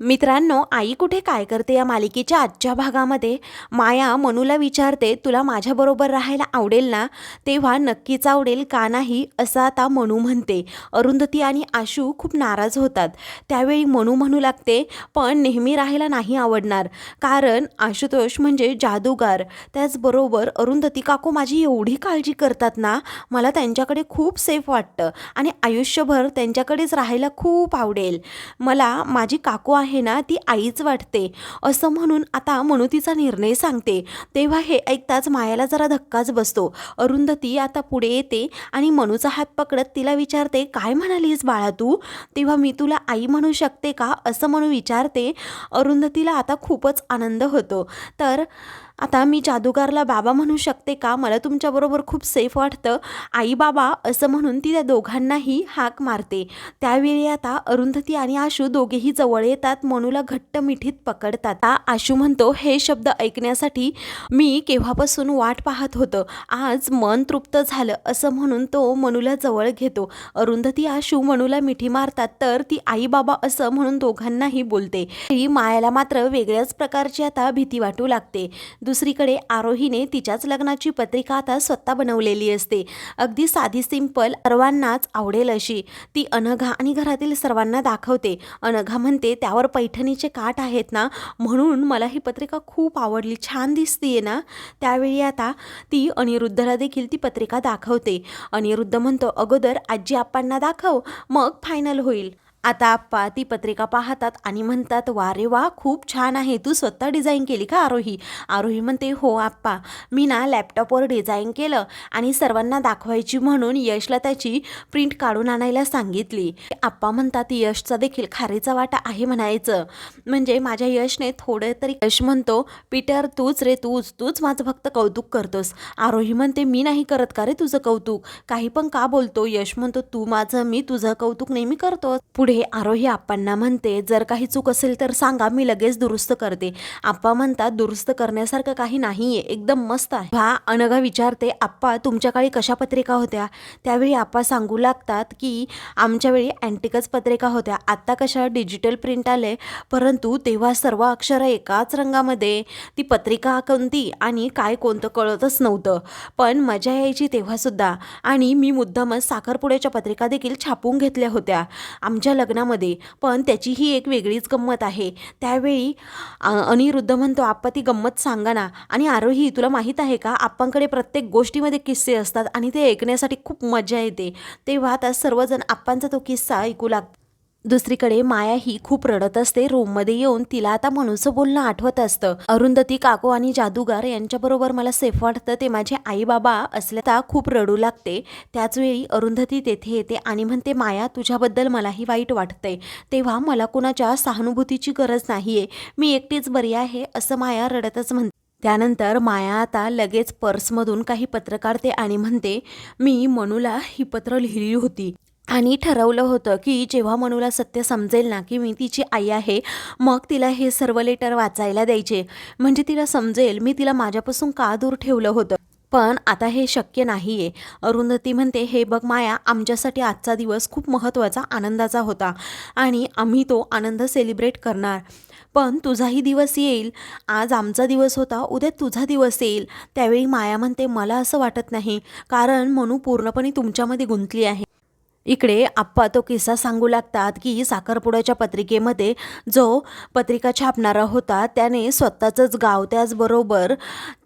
मित्रांनो आई कुठे काय करते या मालिकेच्या आजच्या भागामध्ये? माया मनूला विचारते तुला माझ्याबरोबर राहायला आवडेल ना? तेव्हा नक्कीच आवडेल का नाही असं आता मनू म्हणते. अरुंधती आणि आशू खूप नाराज होतात. त्यावेळी मनू म्हणू लागते पण नेहमी राहायला नाही आवडणार. कारण आशुतोष म्हणजे जादूगार. त्याचबरोबर अरुंधती काकू माझी एवढी काळजी करतात ना मला त्यांच्याकडे खूप सेफ वाटतं आणि आयुष्यभर त्यांच्याकडेच राहायला खूप आवडेल. मला माझी काकू आहे ना ती आईच वाटते. असं म्हणून आता म्हणू तिचा निर्णय सांगते. तेव्हा हे ऐकताच मायाला जरा धक्काच बसतो. अरुंधती आता पुढे येते आणि मनूचा हात पकडत तिला विचारते काय म्हणालीस बाळा तू? तेव्हा मी तुला आई म्हणू शकते का? असं म्हणून विचारते. अरुंधतीला आता खूपच आनंद होतो. तर आता मी जादूगारला बाबा म्हणू शकते का? मला तुमच्याबरोबर खूप सेफ वाटतं. आई बाबा असं म्हणून ती त्या दोघांनाही हाक मारते. त्यावेळी आता अरुंधती आणि आशू दोघेही जवळ येतात. मनूला घट्ट मिठीत पकडतात. आशू म्हणतो हे शब्द ऐकण्यासाठी मी केव्हापासून वाट पाहत होतं? आज मन तृप्त झालं असं म्हणून तो मनूला जवळ घेतो. अरुंधती आशू मनूला मिठी मारतात तर ती आई बाबा असं म्हणून दोघांनाही बोलते. मायाला मात्र वेगळ्याच प्रकारची आता भीती वाटू लागते. दुसरीकडे आरोहीने तिच्याच लग्नाची पत्रिका आता स्वतः बनवलेली असते. अगदी साधी सिंपल सर्वांनाच आवडेल अशी. ती अनघा आणि घरातील सर्वांना दाखवते. अनघा म्हणते त्यावर पैठणीचे काठ आहेत ना? म्हणून मला ही पत्रिका खूप आवडली. छान दिसतीये ना? त्यावेळी आता ती अनिरुद्धला देखील ती पत्रिका दाखवते. अनिरुद्ध म्हणतो अगोदर आजी आप्पांना दाखव मग फायनल होईल. आता आप्पा ती पत्रिका पाहतात आणि म्हणतात वा रे वा खूप छान आहे. तू स्वतः डिझाईन केली का आरोही? आरोही म्हणते हो आप्पा. मी ना लॅपटॉपवर डिझाईन केलं आणि सर्वांना दाखवायची म्हणून यशला त्याची प्रिंट काढून आणायला सांगितली. आप्पा म्हणतात यशचा देखील खारीचा वाटा आहे म्हणायचं. म्हणजे माझ्या यशने थोडं तरी यश म्हणतो पीटर तूच रे तूच तूच माझं फक्त कौतुक करतोस. आरोही म्हणते मी नाही करत का रे तुझं कौतुक? काही पण का बोलतो? यश म्हणतो तू माझं मी तुझं कौतुक नेहमी करतो पुढे आरोही आप्पांना म्हणते जर काही चूक असेल तर सांगा मी लगेच दुरुस्त करते. आप्पा म्हणतात दुरुस्त करण्यासारखं काही नाहीये एकदम मस्त आहे. हा अनघा विचारते आप्पा तुमच्या काळी कशा पत्रिका होत्या? त्यावेळी आप्पा सांगू लागतात की आमच्या वेळी अँटिकच पत्रिका होत्या. आत्ता कशा डिजिटल प्रिंट आले परंतु तेव्हा सर्व अक्षरं एकाच रंगामध्ये. ती पत्रिका कोणती आणि काय कोणतं कळतच नव्हतं. पण मजा यायची तेव्हासुद्धा आणि मी मुद्दामच साखरपुड्याच्या पत्रिका देखील छापून घेतल्या होत्या. आमच्या लग्नामध्ये पण त्याची ही एक वेगळीच गंमत आहे. त्यावेळी अनिरुद्ध म्हणतो आप्पा ती गंमत सांगा ना. आणि आरोही तुला माहीत आहे का? आप्पांकडे प्रत्येक गोष्टीमध्ये किस्से असतात आणि ते ऐकण्यासाठी खूप मजा येते. तेव्हा आता सर्वजण आप्पांचा तो किस्सा ऐकू लागतात. दुसरीकडे माया ही खूप रडत असते. रूममध्ये येऊन तिला आता मनूचं बोलणं आठवत असतं. अरुंधती काको आणि जादूगार यांच्याबरोबर मला सेफ वाटतं. ते माझे आई बाबा असल्याता खूप रडू लागते. त्याचवेळी अरुंधती तेथे येते आणि म्हणते माया तुझ्याबद्दल मलाही वाईट वाटतंय. तेव्हा मला कुणाच्या सहानुभूतीची गरज नाहीये. मी एकटीच बरी आहे असं माया रडतच म्हणते. त्यानंतर माया आता लगेच पर्समधून काही पत्र काढते आणि म्हणते मी मनूला ही पत्र लिहिली होती. आणि ठरवलं होतं की जेव्हा मनूला सत्य समजेल ना की मी तिची आई आहे मग तिला हे सर्व लेटर वाचायला द्यायचे. म्हणजे तिला समजेल मी तिला माझ्यापासून का दूर ठेवलं होतं? पण आता हे शक्य नाही आहे अरुंधती म्हणते हे बघ माया आमच्यासाठी आजचा दिवस खूप महत्त्वाचा आनंदाचा होता आणि आम्ही तो आनंद सेलिब्रेट करणार. पण तुझाही दिवस येईल. आज आमचा दिवस होता उद्या तुझा दिवस येईल. त्यावेळी माया म्हणते मला असं वाटत नाही कारण मनू पूर्णपणे तुमच्यामध्ये गुंतली आहे. इकडे आप्पा तो किस्सा सांगू लागतात की साखरपुड्याच्या पत्रिकेमध्ये जो पत्रिका छापणारा होता त्याने स्वतःचंच गाव त्याचबरोबर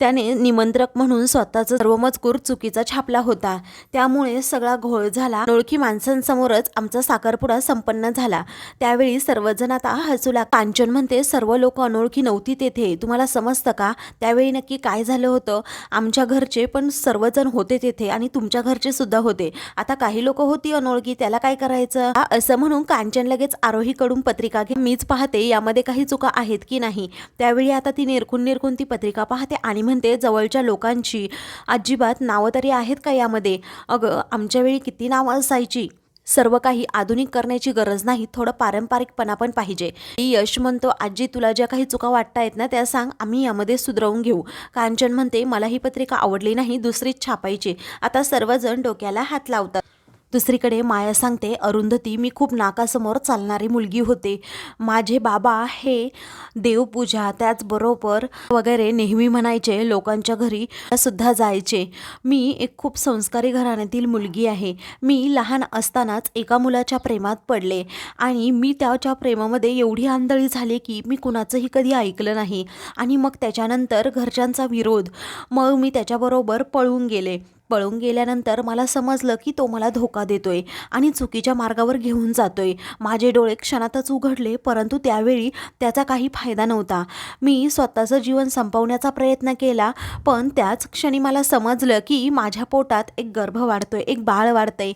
त्याने निमंत्रक म्हणून स्वतःचा सर्व मजकूर चुकीचा छापला होता. त्यामुळे सगळा घोळ झाला. ओळखी माणसांसमोरच आमचा साखरपुडा संपन्न झाला. त्यावेळी सर्वजण आता हसू लाग कांचन म्हणते सर्व लोक अनोळखी नव्हती तेथे. तुम्हाला समजतं का? त्यावेळी नक्की काय झालं होतं? आमच्या घरचे पण सर्वजण होते तेथे आणि तुमच्या घरचे सुद्धा होते. आता काही लोक होती अनोळखी त्याला काय करायचं? हा, असं म्हणून कांचन लगेच आरोहीकडून पत्रिका घे. मीच पाहते यामध्ये काही चुका आहेत की नाही? त्यावेळी आता ती निरखून निरखून ती पत्रिका पाहते आणि म्हणते जवळच्या लोकांची. अजिबात नावं तरी आहेत का यामध्ये? अगं आमच्या वेळी किती नावं असायची? सर्व काही आधुनिक करण्याची गरज नाही थोडं पारंपरिकपणा पण पाहिजे. यश म्हणतो आजी तुला ज्या काही चुका वाटतायत ना त्या सांग आम्ही यामध्ये सुधरवून घेऊ. कांचन म्हणते मला ही पत्रिका आवडली नाही दुसरीच छापायची. आता सर्वजण डोक्याला हात लावतात. दुसरीकडे माया सांगते अरुंधती मी खूप नाकासमोर चालणारी मुलगी होते. माझे बाबा हे देवपूजा त्याचबरोबर वगैरे नेहमी म्हणायचे लोकांच्या घरी सुद्धा जायचे. मी एक खूप संस्कारी घराण्यातील मुलगी आहे. मी लहान असतानाच एका मुलाच्या प्रेमात पडले आणि मी त्याच्या प्रेमामध्ये एवढी आंधळी झाले की मी कुणाचंही कधी ऐकलं नाही. आणि मग त्याच्यानंतर घरच्यांचा विरोध. मग मी त्याच्याबरोबर पळून गेले. पळून गेल्यानंतर मला समजलं की तो मला धोका देतोय आणि चुकीच्या मार्गावर घेऊन जातोय. माझे डोळे क्षणातच उघडले परंतु त्यावेळी त्याचा काही फायदा नव्हता. मी स्वतःचं जीवन संपवण्याचा प्रयत्न केला पण त्याच क्षणी मला समजलं की माझ्या पोटात एक गर्भ वाढतोय एक बाळ वाढतंय.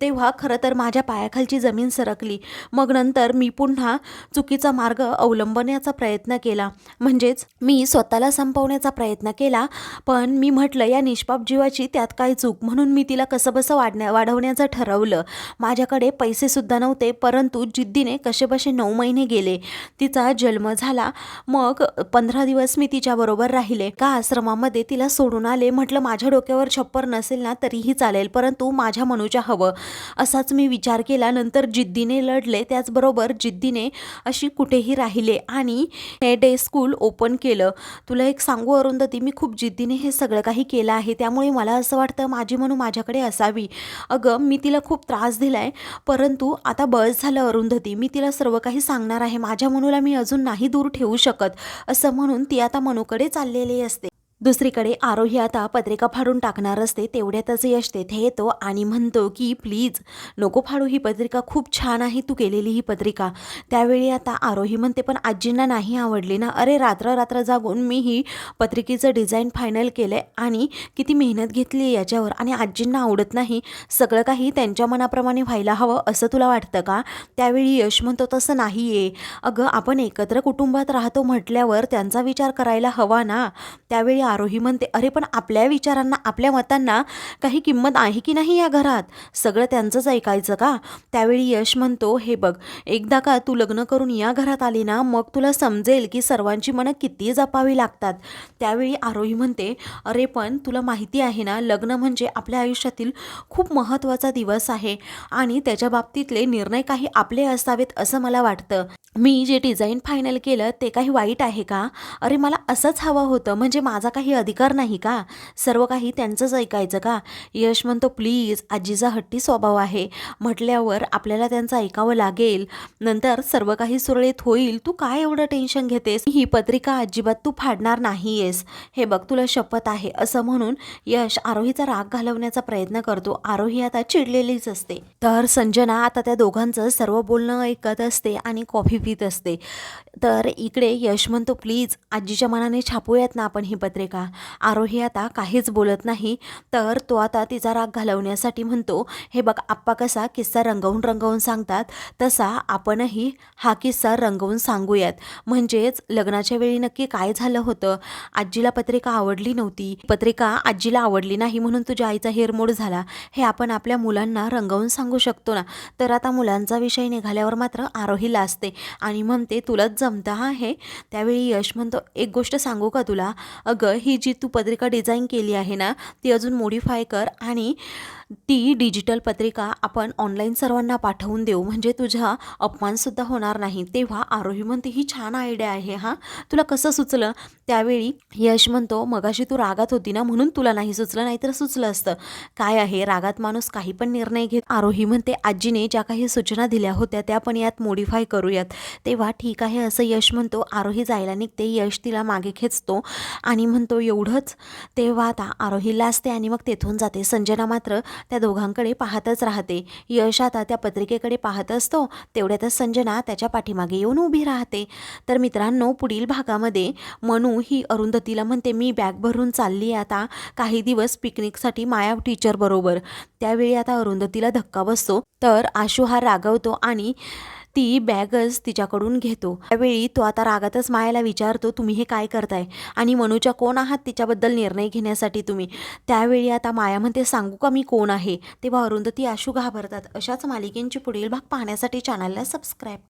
तेव्हा खरं तर माझ्या पायाखालची जमीन सरकली. मग नंतर मी पुन्हा चुकीचा मार्ग अवलंबण्याचा प्रयत्न केला. म्हणजेच मी स्वतःला संपवण्याचा प्रयत्न केला पण मी म्हटलं या निष्पाप जीवाची त्यात काय चूक म्हणून मी तिला कसंबसं वाढण्या वाढवण्याचं ठरवलं. माझ्याकडे पैसेसुद्धा नव्हते परंतु जिद्दीने कसेबसे नऊ महिने गेले. तिचा जन्म झाला. मग पंधरा दिवस मी तिच्याबरोबर राहिले. का आश्रमामध्ये तिला सोडून आले. म्हटलं माझ्या डोक्यावर छप्पर नसेल ना तरीही चालेल परंतु माझ्या मनूच्या हवं. असाच मी विचार केला. नंतर जिद्दीने लढले. त्याचबरोबर जिद्दीने अशी कुठेही राहिले आणि हे डे स्कूल ओपन केलं. तुला एक सांगू अरुंधती? मी खूप जिद्दीने हे सगळं काही केलं आहे. त्यामुळे मला असं वाटतं माझी म्हणू माझ्याकडे असावी. अगं मी तिला खूप त्रास दिलाय परंतु आता बस झालं अरुंधती. मी तिला सर्व काही सांगणार आहे. माझ्या मनूला मी अजून नाही दूर ठेवू शकत असं म्हणून ती आता मनूकडे चाललेली असते. दुसरीकडे आरोही आता पत्रिका फाडून टाकणार असते तेवढ्यातच यश तेथे येतो आणि म्हणतो की प्लीज नको फाडू ही पत्रिका खूप छान आहे तू केलेली ही पत्रिका. त्यावेळी आता आरोही म्हणते पण आजींना नाही आवडली ना? अरे रात्र रात्र जागून मी ही पत्रिकेचं डिझाईन फायनल केलं आहे आणि किती मेहनत घेतली आहे याच्यावर आणि आजींना आवडत नाही. सगळं काही त्यांच्या मनाप्रमाणे व्हायला हवं असं तुला वाटतं का? त्यावेळी यश म्हणतो तसं नाही आहे अगं आपण एकत्र कुटुंबात राहतो म्हटल्यावर त्यांचा विचार करायला हवा ना? त्यावेळी आरोही म्हणते अरे पण आपल्या विचारांना आपल्या मतांना काही किंमत आहे की नाही या घरात? सगळं त्यांचंच ऐकायचं का? त्यावेळी यश म्हणतो हे बघ एकदा का तू लग्न करून या घरात आली ना मग तुला समजेल की सर्वांची मनं किती जपावी लागतात. त्यावेळी आरोही म्हणते अरे पण तुला माहिती आहे ना लग्न म्हणजे आपल्या आयुष्यातील खूप महत्त्वाचा दिवस आहे आणि त्याच्या बाबतीतले निर्णय काही आपले असावेत असं मला वाटतं. मी जे डिझाईन फायनल केलं ते काही वाईट आहे का? अरे मला असंच हवं होतं म्हणजे माझा काही अधिकार नाही का? सर्व काही त्यांचंच ऐकायचं का? यश म्हणतो प्लीज आजीचा हट्टी स्वभाव आहे. म्हटल्यावर आपल्याला त्यांचं ऐकावं लागेल. नंतर सर्व काही सुरळीत होईल. तू काय एवढं टेन्शन घेतेस? ही पत्रिका अजिबात तू फाडणार नाहीयेस. हे बघ तुला शपथ आहे. असं म्हणून यश आरोहीचा राग घालवण्याचा प्रयत्न करतो. आरोही आता चिडलेलीच असते. तर संजना आता त्या दोघांचं सर्व बोलणं ऐकत असते आणि कॉफी पित असते. तर इकडे यश म्हणतो प्लीज आजीच्या मनाने छापूयात ना आपण ही पत्रिका. का? आरोही आता काहीच बोलत नाही. तर तो आता तिचा राग घालवण्यासाठी म्हणतो हे बघ आप्पा कसा किस्सा रंगवून रंगवून सांगतात तसा आपणही हा किस्सा रंगवून सांगूयात. म्हणजेच लग्नाच्या वेळी नक्की काय झालं होतं? आजीला पत्रिका आवडली नव्हती. पत्रिका आजीला आवडली नाही म्हणून तुझ्या आईचा हेरमोड झाला. हे आपण आपल्या मुलांना रंगवून सांगू शकतो ना? तर आता मुलांचा विषय निघाल्यावर मात्र आरोही लाजते आणि म्हणते तुलाच जमतं आहे त्यावेळी यश म्हणतो एक गोष्ट सांगू का तुला? अगं ही जी तू पत्रिका डिझाईन केली आहे ना ती अजून मॉडिफाय कर आणि ती डिजिटल पत्रिका आपण ऑनलाईन सर्वांना पाठवून देऊ. म्हणजे तुझा अपमानसुद्धा होणार नाही. तेव्हा आरोही म्हणते ही छान आयडिया आहे हां. तुला कसं सुचलं? त्यावेळी यश म्हणतो मगाशी तू रागात होती ना म्हणून तुला नाही सुचलं नाहीतर सुचलं असतं. काय आहे? रागात माणूस काही पण निर्णय घेत आरोही म्हणते आजीने ज्या काही सूचना दिल्या होत्या त्या पण यात मोडीफाय करूयात. तेव्हा ठीक आहे असं यश म्हणतो. आरोही जायला निघते. यश तिला मागे खेचतो आणि म्हणतो एवढंच. तेव्हा आता आरोही लाजते आणि मग तेथून जाते. संजना मात्र त्या दोघांकडे पाहतच राहते. यश आता त्या पत्रिकेकडे पाहत असतो. तेवढ्यातच संजना त्याच्या पाठीमागे येऊन उभी राहते. तर मित्रांनो पुढील भागामध्ये मनू ही अरुंधतीला म्हणते मी बॅग भरून चालली आहे आता. काही दिवस पिकनिकसाठी माया टीचरबरोबर त्यावेळी आता अरुंधतीला धक्का बसतो. तर आशू हा रागवतो आणि ती बॅगच तिच्याकडून घेतो. त्यावेळी तो आता रागातच मायाला विचारतो तुम्ही हे काय करताय? आणि मनूच्या कोण आहात तिच्याबद्दल निर्णय घेण्यासाठी तुम्ही? त्यावेळी आता माया म्हणते सांगू का मी कोण आहे? तेव्हा अरुंधती आशू घाबरतात. अशाच मालिकेंची पुढील भाग पाहण्यासाठी चॅनलला सबस्क्राईब